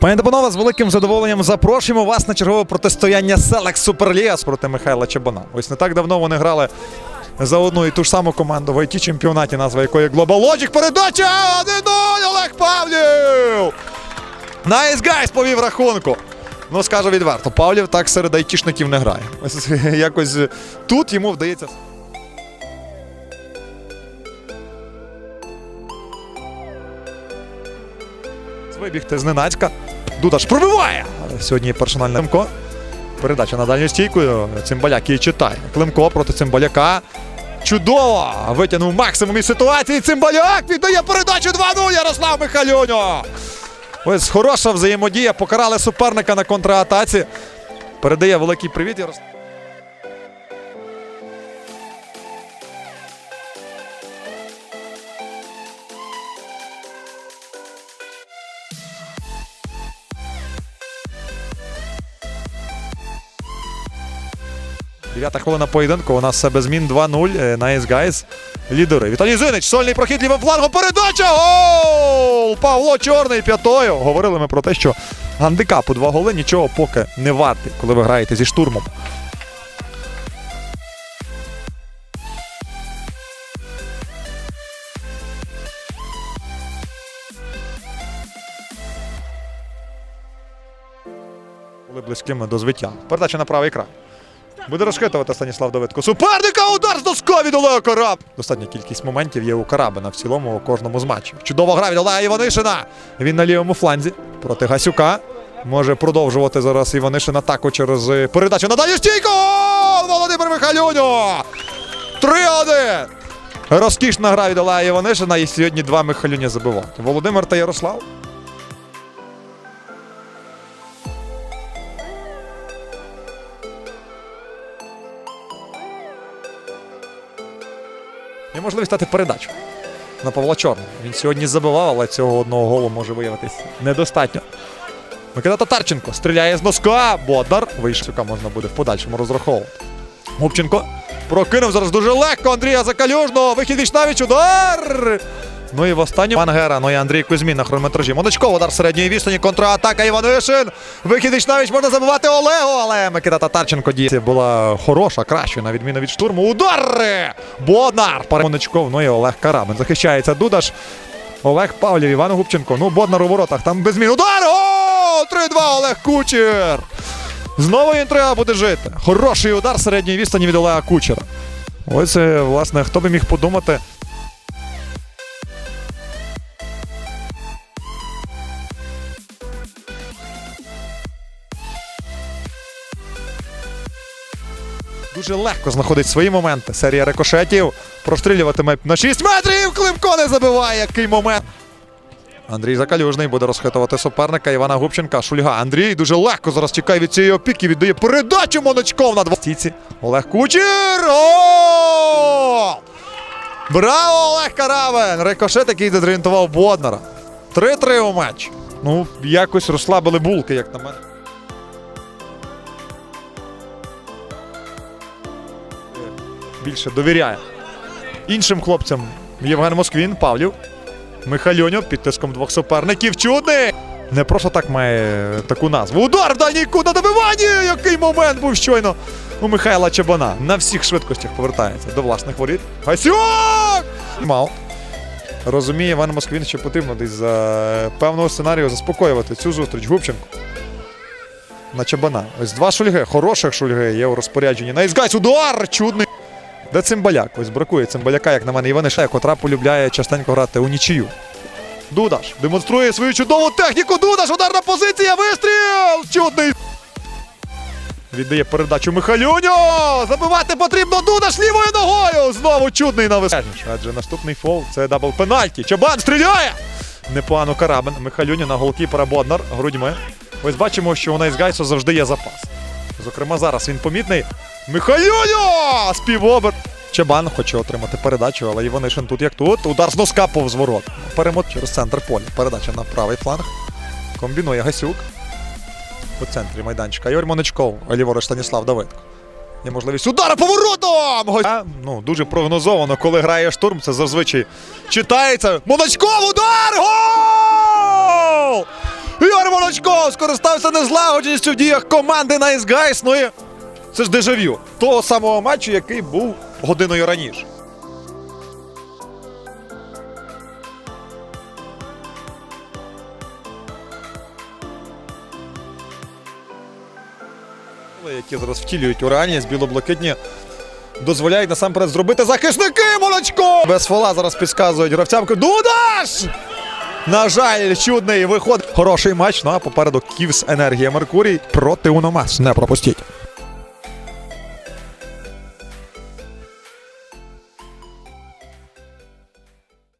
Пані та з великим задоволенням запрошуємо вас на чергове протистояння Селекс Суперліас проти Михайла Чебана. Ось не так давно вони грали за одну і ту ж саму команду в it чемпіонаті, назва якої Global Logic. Передача 1-0 Олег Павлів! Найс гайс повів рахунку. Ну, скажу відверто, Павлів так серед айтішників не грає. Ось якось тут йому вдається. Вибігти зненацька. Дудаш пробиває. Сьогодні персональне Климко. Передача на дальню стійку. Цимбаляк її читає. Климко проти Цимбаляка. Чудово! Витягнув максимум із ситуації. Цимбаляк віддає передачу 2-0 Ярослав Михальоньо. Ось хороша взаємодія. Покарали суперника на контратаці. Передає великий привіт. Ярослав. Дев'ята хвилина поєдинку. У нас все без змін 2-0. Е, Nice Guys. Лідери. Віталій Зинич. Сольний прохід лівим флангом. Передача! Гол! Павло Чорний п'ятою. Говорили ми про те, що гандикап у два голи нічого поки не вартий, коли ви граєте зі штурмом. Були близькими до звиття. Передача на правий край. Буде розхитувати Станіслав Давидко. Суперника удар з доска від Караб. Достатня кількість моментів є у Карабина в цілому у кожному з матчів. Чудова гра від Олега Іванишина. Він на лівому фланзі проти Гасюка. Може продовжувати зараз Іванишин атаку через е, передачу на дальню стійку. Володимир Михайлюньо! 3-1. Розкішна гра від Олега Іванишина. І сьогодні два Михайлюні забивають. Володимир та Ярослав. Є можливість стати передачу на Павла Чорного. Він сьогодні забивав, але цього одного голу може виявитись недостатньо. Микита Татарченко стріляє з носка. Бодар. Вийшов, можна буде в подальшому розраховувати. Губченко прокинув зараз дуже легко. Андрія Закалюжного. Вихід Вічнавіч. Удар! Ну і в останньому Мангера, ну і Андрій Кузьмін на хронометражі. Моночков, удар середньої відстані, контратака Іванишин. Вихід Вічнавіч можна забивати Олегу, але Микита Татарченко діє була хороша, краща, на відміну від штурму. Удар! Боднар! Моночков, ну і Олег Карабин. Захищається Дудаш. Олег Павлів, Іван Губченко. Ну, Боднар у воротах. Там без змін. Удар! О! 3-2 Олег Кучер! Знову інтрига буде жити. Хороший удар середньої відстані від Олега Кучера. Ось, е, власне, хто би міг подумати. Дуже легко знаходить свої моменти. Серія рикошетів. Прострілюватиме на 6 метрів. Климко не забиває. Який момент. Андрій Закалюжний буде розхитувати суперника Івана Губченка. Шульга. Андрій дуже легко зараз тікає від цієї опіки. Віддає передачу Моночков на два. Стійці. Олег Кучер. О! Браво, Олег Каравен! Рикошет, який дезорієнтував Боднара. 3-3 у матчі. Ну, якось розслабили булки, як на мене. Більше довіряє іншим хлопцям. Євген Москвін, Павлів, Михальоньо під тиском двох суперників. Чудний! Не просто так має таку назву. Удар в дальній кут на добиванні! Який момент був щойно у Михайла Чабана. На всіх швидкостях повертається до власних воріт. Гасюк! Мал. Розуміє Іван Москвін, що потрібно десь за певного сценарію заспокоювати цю зустріч. Губченко. На Чабана. Ось два шульги, хороших шульги є у розпорядженні. Найзгайс, удар! Чудний. Де цимбаляк? Ось бракує цимбаляка, як на мене, Іваниша, котра полюбляє частенько грати у нічию. Дудаш демонструє свою чудову техніку. Дудаш, ударна позиція, вистріл! Чудний! Віддає передачу Михалюню! Забивати потрібно Дудаш лівою ногою! Знову чудний на. Адже наступний фол це дабл пенальті. Чабан стріляє! Непогано Карабин. Михалюню на голкіпера Боднар грудьми. Ось бачимо, що у Найсгайсу завжди є запас. Зокрема, зараз він помітний. Михайло! Співобер. Чебан хоче отримати передачу, але Іванишин тут як тут. Удар з носка повз ворот. Перемот через центр поля. Передача на правий фланг. Комбінує Гасюк. У центрі майданчика. Ігор Моничков, ліворуч Станіслав Давидко. Є можливість удара поворотом! Ну, дуже прогнозовано, коли грає штурм, це зазвичай читається. Моночков удар! Гол! Ігор Молочко скористався незлагодженістю в діях команди Guys. Ну і це ж дежавю того самого матчу, який був годиною раніше. які зараз втілюють у реальність білоблакитні. Дозволяють насамперед зробити захисники молочко! Без фола зараз підказують гравцям. Дудаш! На жаль, чудний виход. Хороший матч. Ну а попереду Ківс Енергія Меркурій проти Уномас. Не пропустіть.